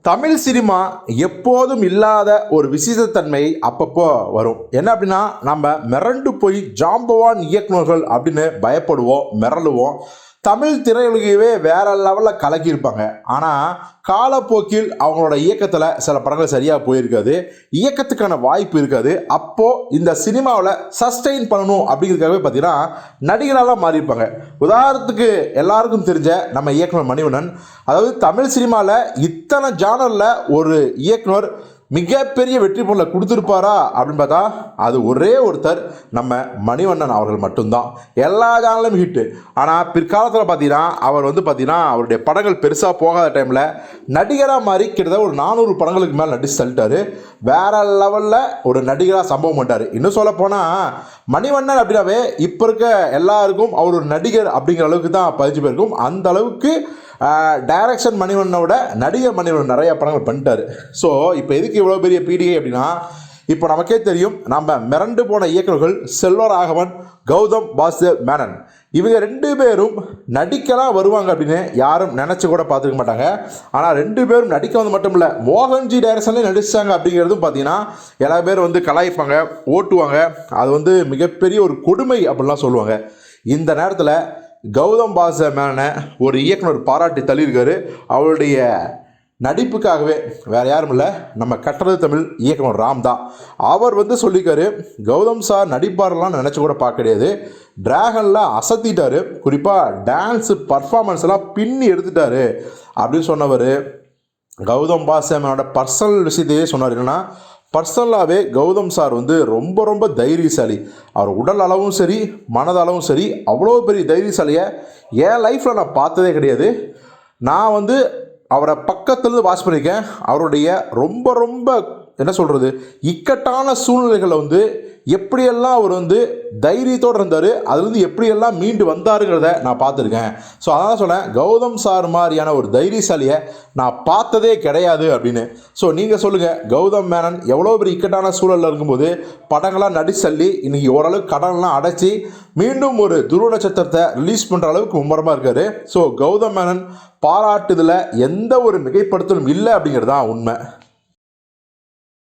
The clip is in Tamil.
தமிழ் சினிமா எப்போதும் இல்லாத ஒரு விசேஷத்தன்மை அப்பப்போ வரும். என்ன அப்படின்னா நம்ம மிரண்டு போய் ஜாம்பவான் இயக்குனர்கள் அப்படின்னு பயப்படுவோம் மிரளுவோம். தமிழ் திரையுலகையவே வேற லெவலில் கலக்கியிருப்பாங்க. ஆனால் காலப்போக்கில் அவங்களோட இயக்கத்தில் சில படங்கள் சரியாக போயிருக்காது. இயக்கத்துக்கான வாய்ப்பு இருக்காது. அப்போது இந்த சினிமாவில் சஸ்டெயின் பண்ணணும் அப்படிங்கிறதுக்காகவே பார்த்தீங்கன்னா நடிகராலாம் மாறியிருப்பாங்க. உதாரணத்துக்கு எல்லாருக்கும் தெரிஞ்ச நம்ம இயக்குனர் மணிவண்ணன். அதாவது தமிழ் சினிமாவில் இத்தனை ஜானரில் ஒரு இயக்குனர் மிகப்பெரிய வெற்றி பொருளை கொடுத்துருப்பாரா? அப்படின்னு பார்த்தா அது ஒரே ஒருத்தர் நம்ம மணிவண்ணன் அவர்கள் மட்டும்தான். எல்லா ஜானலும் ஹிட்டு ஆனால் பிற்காலத்தில் பார்த்தீங்கன்னா அவர் வந்து பார்த்தீங்கன்னா அவருடைய படங்கள் பெருசாக போகாத டைமில் நடிகராக மாதிரி கிட்டத்தட்ட ஒரு நானூறு படங்களுக்கு மேலே நடிச்சு தள்ளிட்டாரு. வேற லெவலில் ஒரு நடிகராக சம்பவம் பண்ணிட்டார். இன்னும் சொல்ல போனால் மணிவண்ணன் அப்படின்னாவே இப்போ இருக்க எல்லாருக்கும் அவர் ஒரு நடிகர் அப்படிங்கிற அளவுக்கு தான் பதிச்சு போயிருக்கும். அந்த அளவுக்கு டைரக்ஷன் மணிவண்ணனோட நடிகர் மணிவண்ணன் நிறைய படங்கள் பண்ணிட்டாரு. ஸோ இப்போ எதுக்கு இவ்வளோ பெரிய பிடிஐ அப்படின்னா இப்போ நமக்கே தெரியும் நம்ம மிரண்டு போன இயக்குநர்கள் செல்வராகவன் கௌதம் வாசுதேவ் மேனன். இவங்க ரெண்டு பேரும் நடிக்கலாம் வருவாங்க அப்படின்னு யாரும் நினச்சி கூட பார்த்துக்க மாட்டாங்க. ஆனால் ரெண்டு பேரும் நடிக்க வந்து மட்டும் இல்லை மோகன்ஜி டைரக்ஷன்லேயே நடிச்சாங்க அப்படிங்கிறதும் பார்த்தீங்கன்னா எல்லா பேரும் வந்து கலாய்ப்பாங்க ஓட்டுவாங்க. அது வந்து மிகப்பெரிய ஒரு கொடுமை அப்படிலாம் சொல்லுவாங்க. இந்த நேரத்தில் கௌதம் பாச மேன ஒரு இயக்குனர் பாராட்டி தள்ளியிருக்காரு. அவருடைய நடிப்புக்காகவே வேறு யாரும் இல்லை நம்ம கட்டளை தமிழ் இயக்குனர் ராம் தான். அவர் வந்து சொல்லியிருக்காரு கௌதம் சார் நடிப்பாரெல்லாம் நினச்சி கூட பார்க்க கிடையாது. டிராகனில் அசத்திட்டார். குறிப்பாக டான்ஸு பர்ஃபாமன்ஸ் எல்லாம் பின்னி எடுத்துட்டாரு. அப்படின்னு சொன்னவர் கௌதம் பாசமனோட பர்சனல் விஷயத்தையே சொன்னார். என்னன்னா பர்சனலாகவே கௌதம் சார் வந்து ரொம்ப ரொம்ப தைரியசாலி. அவர் உடல் அளவும் சரி மனதளவும் சரி அவ்வளோ பெரிய தைரியசாலியை என் லைஃப்பில் நான் பார்த்ததே கிடையாது. நான் வந்து அவரை பக்கத்துலேருந்து வாட்ச் பண்ணியிருக்கேன் அவருடைய ரொம்ப ரொம்ப என்ன சொல்கிறது இக்கட்டான சூழ்நிலைகளை வந்து எப்படியெல்லாம் அவர் வந்து தைரியத்தோடு இருந்தார் அதுலேருந்து எப்படியெல்லாம் மீண்டு வந்தாருங்கிறத நான் பார்த்துருக்கேன். ஸோ அதான் சொன்னேன் கௌதம் சார் மாதிரியான ஒரு தைரியசாலியை நான் பார்த்ததே கிடையாது அப்படின்னு. ஸோ நீங்கள் சொல்லுங்கள் கௌதம் மேனன் எவ்வளோ பெரிய இக்கட்டான சூழலில் இருக்கும்போது படங்களாக நடிச்சல்லி இன்றைக்கி ஓரளவுக்கு கடன்லாம் அடைச்சி மீண்டும் ஒரு துருவ நட்சத்திரத்தை ரிலீஸ் பண்ணுற அளவுக்கு மும்மரமாக இருக்கார். ஸோ கௌதம் மேனன் பாராட்டுதில் எந்த ஒரு மிகைப்படுத்தலும் இல்லை அப்படிங்கிறது தான் உண்மை.